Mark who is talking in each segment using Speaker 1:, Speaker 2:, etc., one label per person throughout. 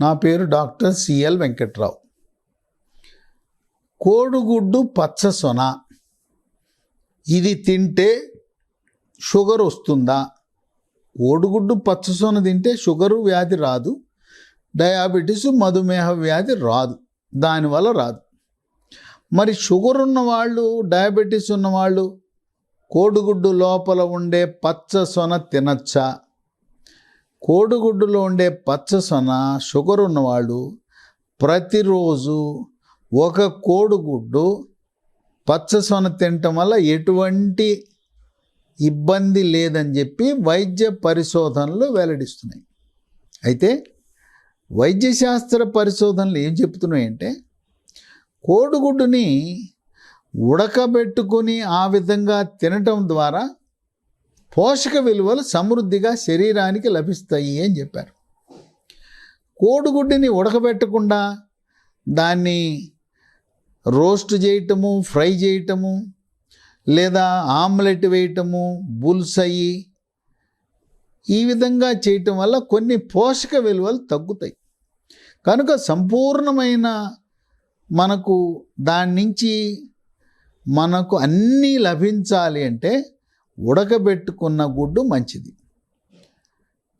Speaker 1: నా పేరు doctor CL Venkatrao. కోడిగుడ్డు పచ్చ సొన. ఇది తింటే షుగర్ వస్తుందా? కోడిగుడ్డు పచ్చ సొన తింటే షుగరు వ్యాధి రాదు. డయాబెటీస్ మధుమేహ వ్యాధి రాదు. దానివల్ల రాదు. మరి షుగర్ ఉన్నవాళ్ళు డయాబెటీస్ ఉన్నవాళ్ళు కోడిగుడ్డు లోపల ఉండే పచ్చ సొన తినచ్చా? కోడిగుడ్డులో ఉండే పచ్చసొన షుగర్ ఉన్నవాళ్ళు ప్రతిరోజు ఒక కోడిగుడ్డు పచ్చసొన తినటం వల్ల ఎటువంటి ఇబ్బంది లేదని చెప్పి వైద్య పరిశోధనలు వెల్లడిస్తున్నాయి. అయితే వైద్యశాస్త్ర పరిశోధనలు ఏం చెప్తున్నాయంటే కోడిగుడ్డుని ఉడకబెట్టుకొని ఆ విధంగా తినటం ద్వారా పోషక విలువలు సమృద్ధిగా శరీరానికి లభిస్తాయి అని చెప్పారు. కోడిగుడ్డుని ఉడకబెట్టకుండా దాన్ని రోస్ట్ చేయటము ఫ్రై చేయటము లేదా ఆమ్లెట్ వేయటము బుల్సయి ఈ విధంగా చేయటం వల్ల కొన్ని పోషక విలువలు తగ్గుతాయి. కనుక సంపూర్ణమైన మనకు దాని నుంచి మనకు అన్నీ లభించాలి అంటే ఉడకబెట్టుకున్న గుడ్డు మంచిది.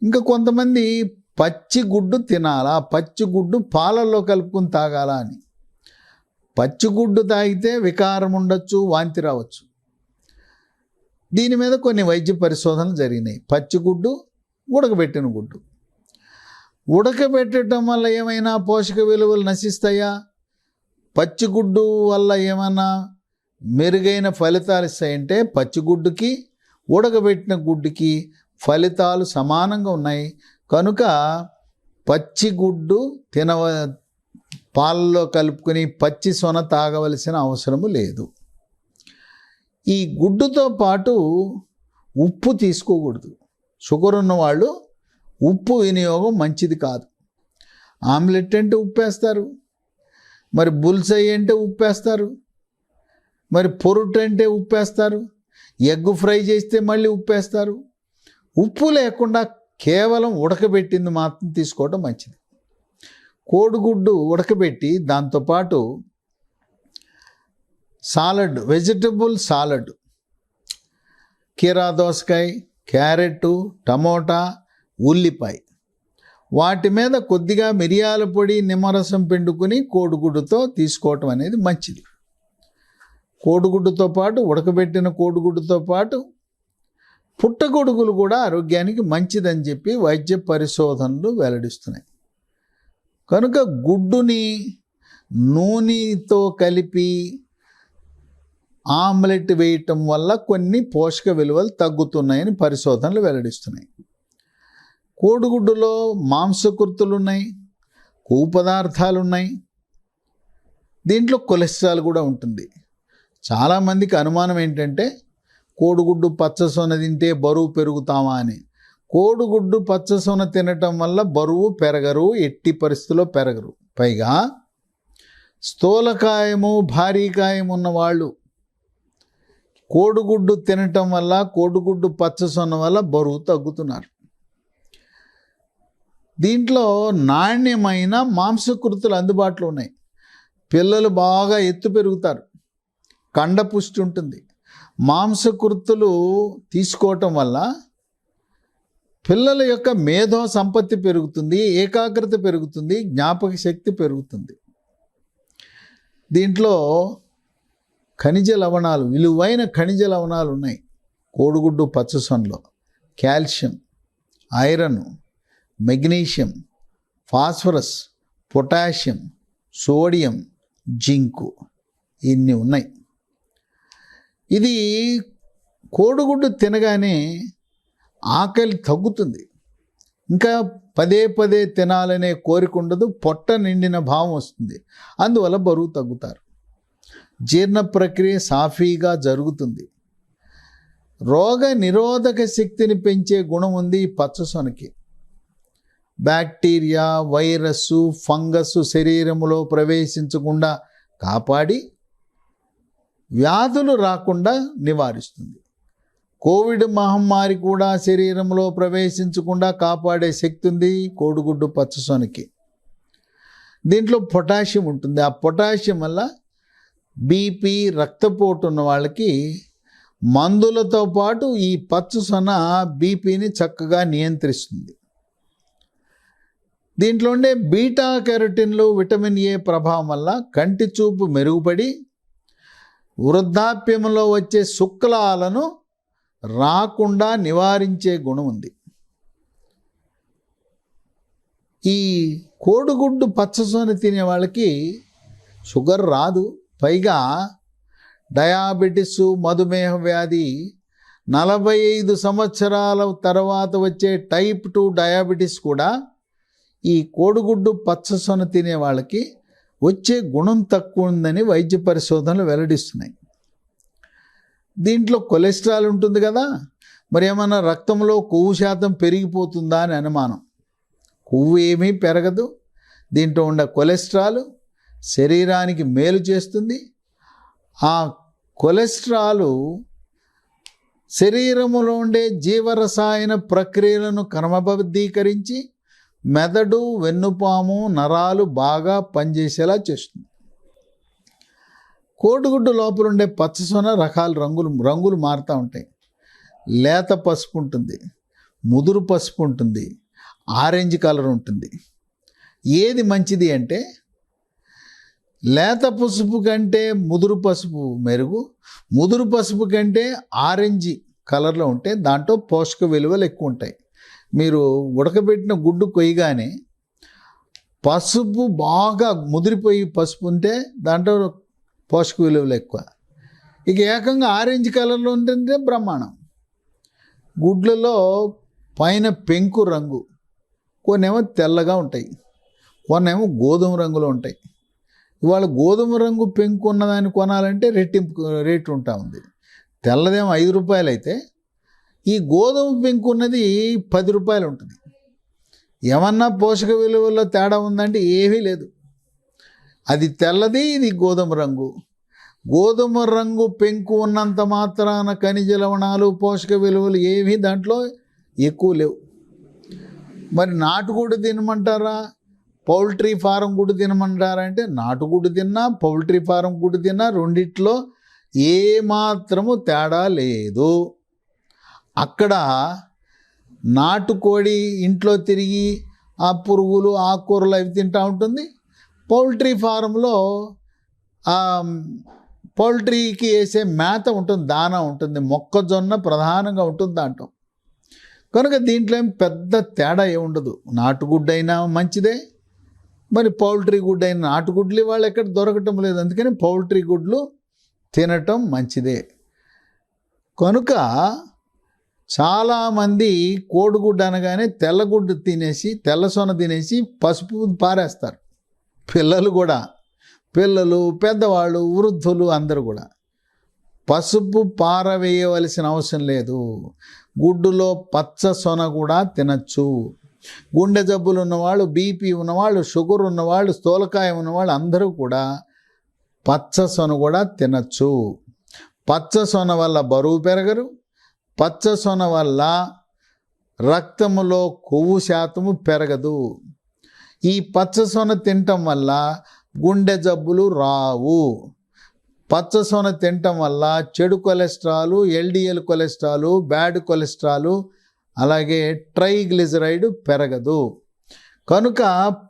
Speaker 1: ఇంకా కొంతమంది పచ్చి గుడ్డు తినాలా పచ్చి గుడ్డు పాలల్లో కలుపుకుని తాగాలా అని. పచ్చిగుడ్డు తాగితే వికారం ఉండొచ్చు వాంతి రావచ్చు. దీని మీద కొన్ని వైద్య పరిశోధనలు జరిగినాయి. పచ్చి గుడ్డు ఉడకబెట్టిన గుడ్డు. ఉడకబెట్టడం వల్ల ఏమైనా పోషక విలువలు నశిస్తాయా? పచ్చిగుడ్డు వల్ల ఏమైనా మెరుగైన ఫలితాలు ఇస్తాయంటే పచ్చిగుడ్డుకి ఉడకబెట్టిన గుడ్డుకి ఫలితాలు సమానంగా ఉన్నాయి. కనుక పచ్చిగుడ్డు తినవ పాలలో కలుపుకొని పచ్చి సొన తాగవలసిన అవసరము లేదు. ఈ గుడ్డుతో పాటు ఉప్పు తీసుకోకూడదు. షుగర్ ఉన్నవాళ్ళు ఉప్పు వినియోగం మంచిది కాదు. ఆమ్లెట్ అంటే ఉప్పేస్తారు. మరి బుల్సై అంటే ఉప్పేస్తారు. మరి పొరుటు అంటే ఉప్పేస్తారు. ఎగ్ ఫ్రై చేస్తే మళ్ళీ ఉప్పేస్తారు. ఉప్పు లేకుండా కేవలం ఉడకబెట్టింది మాత్రం తీసుకోవడం మంచిది. కోడిగుడ్డు ఉడకబెట్టి దాంతోపాటు సాలడ్ వెజిటబుల్ సాలడ్ కీరా దోసకాయ క్యారెట్ టమోటా ఉల్లిపాయ. వాటి మీద కొద్దిగా మిరియాల పొడి నిమ్మరసం పిండుకుని కోడిగుడ్డుతో తీసుకోవటం అనేది మంచిది. కోడిగుడ్డుతో పాటు ఉడకబెట్టిన కోడిగుడ్డుతో పాటు పుట్టగొడుగులు కూడా ఆరోగ్యానికి మంచిదని చెప్పి వైద్య పరిశోధనలు వెల్లడిస్తున్నాయి. కనుక గుడ్డుని నూనెతో కలిపి ఆమ్లెట్ వేయటం వల్ల కొన్ని పోషక విలువలు తగ్గుతున్నాయని పరిశోధనలు వెల్లడిస్తున్నాయి. కోడిగుడ్డులో మాంసకృతులు ఉన్నాయి కొవ్వు పదార్థాలు ఉన్నాయి దీంట్లో కొలెస్ట్రాల్ కూడా ఉంటుంది. చాలామందికి అనుమానం ఏంటంటే కోడిగుడ్డు పచ్చసొన తింటే బరువు పెరుగుతామా అని. కోడిగుడ్డు పచ్చసొన తినటం వల్ల బరువు పెరగరు ఎట్టి పరిస్థితుల్లో పెరగరు. పైగా స్థూలకాయము భారీకాయం ఉన్నవాళ్ళు కోడిగుడ్డు తినటం వల్ల కోడిగుడ్డు పచ్చసొన్న వల్ల బరువు తగ్గుతున్నారు. దీంట్లో నాణ్యమైన మాంసకృతులు అందుబాటులో ఉన్నాయి. పిల్లలు బాగా ఎత్తు పెరుగుతారు. కండ పుష్టి ఉంటుంది. మాంసకృత్తులు తీసుకోవటం వల్ల పిల్లల యొక్క మేధో సంపత్తి పెరుగుతుంది ఏకాగ్రత పెరుగుతుంది జ్ఞాపక శక్తి పెరుగుతుంది. దీంట్లో ఖనిజ లవణాలు విలువైన ఖనిజ లవణాలు ఉన్నాయి. కోడిగుడ్డు పచ్చసొనలో calcium iron magnesium phosphorus potassium sodium zinc ఇన్ని ఉన్నాయి. ఇది కోడిగుడ్డు తినగానే ఆకలి తగ్గుతుంది. ఇంకా పదే పదే తినాలనే కోరిక ఉండదు పొట్ట నిండిన భావం వస్తుంది. అందువల్ల బరువు తగ్గుతారు. జీర్ణ ప్రక్రియ సాఫీగా జరుగుతుంది. రోగ నిరోధక శక్తిని పెంచే గుణం ఉంది ఈ పచ్చసొనకి. బ్యాక్టీరియా వైరస్సు ఫంగస్ శరీరములో ప్రవేశించకుండా కాపాడి వ్యాధులు రాకుండా నివారిస్తుంది. కోవిడ్ మహమ్మారి కూడా శరీరంలో ప్రవేశించకుండా కాపాడే శక్తి ఉంది కోడిగుడ్డు పచ్చసొనకి. దీంట్లో పొటాషియం ఉంటుంది. ఆ పొటాషియం వల్ల బీపీ రక్తపోటు ఉన్న వాళ్ళకి మందులతో పాటు ఈ పచ్చ సొన బీపీని చక్కగా నియంత్రిస్తుంది. దీంట్లో ఉండే బీటా కెరటిన్లు విటమిన్ ఏ ప్రభావం వల్ల కంటి చూపు మెరుగుపడి వృద్ధాప్యంలో వచ్చే శుక్లాలను రాకుండా నివారించే గుణం ఉంది. ఈ కోడిగుడ్డు పచ్చసొన తినే వాళ్ళకి షుగర్ రాదు. పైగా డయాబెటిస్ మధుమేహ వ్యాధి నలభై ఐదు సంవత్సరాల తర్వాత వచ్చే టైప్ టూ డయాబెటిస్ కూడా ఈ కోడిగుడ్డు పచ్చసొన తినే వాళ్ళకి వచ్చే గుణం తక్కువ ఉందని వైద్య పరిశోధనలు వెల్లడిస్తున్నాయి. దీంట్లో కొలెస్ట్రాల్ ఉంటుంది కదా మరి ఏమన్నా రక్తంలో కొవ్వు శాతం పెరిగిపోతుందా అని అనుమానం. కొవ్వు ఏమీ పెరగదు దీంట్లో ఉండే కొలెస్ట్రాల్ శరీరానికి మేలు చేస్తుంది. ఆ కొలెస్ట్రాలు శరీరములో ఉండే జీవరసాయన ప్రక్రియలను క్రమబద్ధీకరించి మెదడు వెన్నుపాము నరాలు బాగా పనిచేసేలా చేస్తుంది. కోడిగుడ్డు లోపల ఉండే పచ్చసొన రకాల రంగులు రంగులు మారుతూ ఉంటాయి. లేత పసుపు ఉంటుంది ముదురు పసుపు ఉంటుంది ఆరెంజ్ కలర్ ఉంటుంది. ఏది మంచిది అంటే లేత పసుపు కంటే ముదురు పసుపు మెరుగు ముదురు పసుపు కంటే ఆరెంజ్ కలర్లో ఉంటే దాంట్లో పోషక విలువలు ఎక్కువ ఉంటాయి. మీరు ఉడకబెట్టిన గుడ్డు కొయ్యగానే పసుపు బాగా ముదిరిపోయి పసుపు ఉంటే దాంట్లో పోషక విలువలు ఎక్కువ. ఇక ఏకంగా ఆరెంజ్ కలర్లో ఉంటుంటే బ్రహ్మాండం. గుడ్లలో పైన పెంకు రంగు కొన్నేమో తెల్లగా ఉంటాయి కొన్నేమో గోధుమ రంగులో ఉంటాయి. ఇవాళ గోధుమ రంగు పెంకు ఉన్నదాన్ని కొనాలంటే రెట్టింపు రేటు ఉంటా ఉంది. తెల్లదేమో ఐదు రూపాయలు అయితే ఈ గోధుమ పెంకు ఉన్నది పది రూపాయలు ఉంటుంది. ఏమన్నా పోషక విలువల్లో తేడా ఉందంటే ఏమీ లేదు. అది తెల్లది ఇది గోధుమ రంగు. గోధుమ రంగు పెంకు ఉన్నంత మాత్రాన ఖనిజ లవణాలు పోషక విలువలు ఏమీ దాంట్లో ఎక్కువ లేవు. మరి నాటుకోడి తినమంటారా? పౌల్ట్రీ ఫారం గుడ్డు తినమంటారా అంటే నాటుగుడ్డు తిన్నా పౌల్ట్రీ ఫారం గుడ్డు తిన్నా రెండిట్లో ఏ మాత్రము తేడా లేదు. అక్కడ నాటుకోడి ఇంట్లో తిరిగి ఆ పురుగులు ఆకుకూరలు అవి తింటూ ఉంటుంది. పౌల్ట్రీ ఫారంలో పౌల్ట్రీకి వేసే మేత ఉంటుంది దానా ఉంటుంది మొక్కజొన్న ప్రధానంగా ఉంటుంది దాంట్లో. కనుక దీంట్లో ఏం పెద్ద తేడా ఏముండదు నాటుగుడ్డు అయినా మంచిదే. మరి పౌల్ట్రీ గుడ్డు అయిన నాటుగుడ్లు వాళ్ళు ఎక్కడ దొరకటం లేదు. అందుకని పౌల్ట్రీ గుడ్లు తినటం మంచిదే. కనుక చాలామంది కోడిగుడ్డు అనగానే తెల్లగుడ్డు తినేసి తెల్లసొన తినేసి పసుపు పారేస్తారు. పిల్లలు కూడా. పిల్లలు పెద్దవాళ్ళు వృద్ధులు అందరూ కూడా. పసుపు పారవేయవలసిన అవసరం లేదు. గుడ్డులో పచ్చ సొన కూడా తినచ్చు. గుండె జబ్బులు ఉన్నవాళ్ళు బీపీ ఉన్నవాళ్ళు షుగర్ ఉన్నవాళ్ళు స్థూలకాయ ఉన్నవాళ్ళు అందరూ కూడా పచ్చ సొన కూడా తినచ్చు. పచ్చ సొన వల్ల బరువు పెరగరు పచ్చసొన వల్ల రక్తములో కొవ్వు శాతము పెరగదు. ఈ పచ్చసొన తినటం వల్ల గుండె జబ్బులు రావు. పచ్చసొన తినటం వల్ల చెడు cholesterol LDL cholesterol bad cholesterol అలాగే ట్రైగ్లిజరైడ్ పెరగదు. కనుక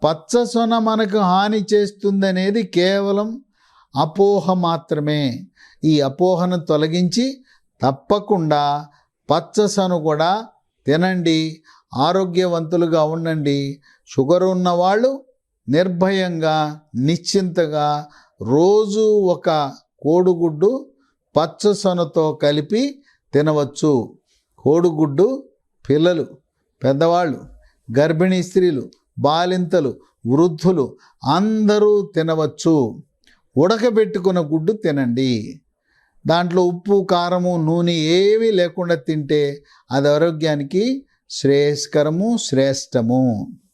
Speaker 1: పచ్చసొన మనకు హాని చేస్తుందనేది కేవలం అపోహ మాత్రమే. ఈ అపోహను తొలగించి తప్పకుండా పచ్చసను కూడా తినండి ఆరోగ్యవంతులుగా ఉండండి. షుగర్ ఉన్నవాళ్ళు నిర్భయంగా నిశ్చింతగా రోజు ఒక కోడిగుడ్డు పచ్చసొనతో కలిపి తినవచ్చు. కోడిగుడ్డు పిల్లలు పెద్దవాళ్ళు గర్భిణీ స్త్రీలు బాలింతలు వృద్ధులు అందరూ తినవచ్చు. ఉడకబెట్టుకున్న గుడ్డు తినండి. దాంట్లో ఉప్పు కారము నూనె ఏమీ లేకుండా తింటే అది ఆరోగ్యానికి శ్రేయస్కరము శ్రేష్టము.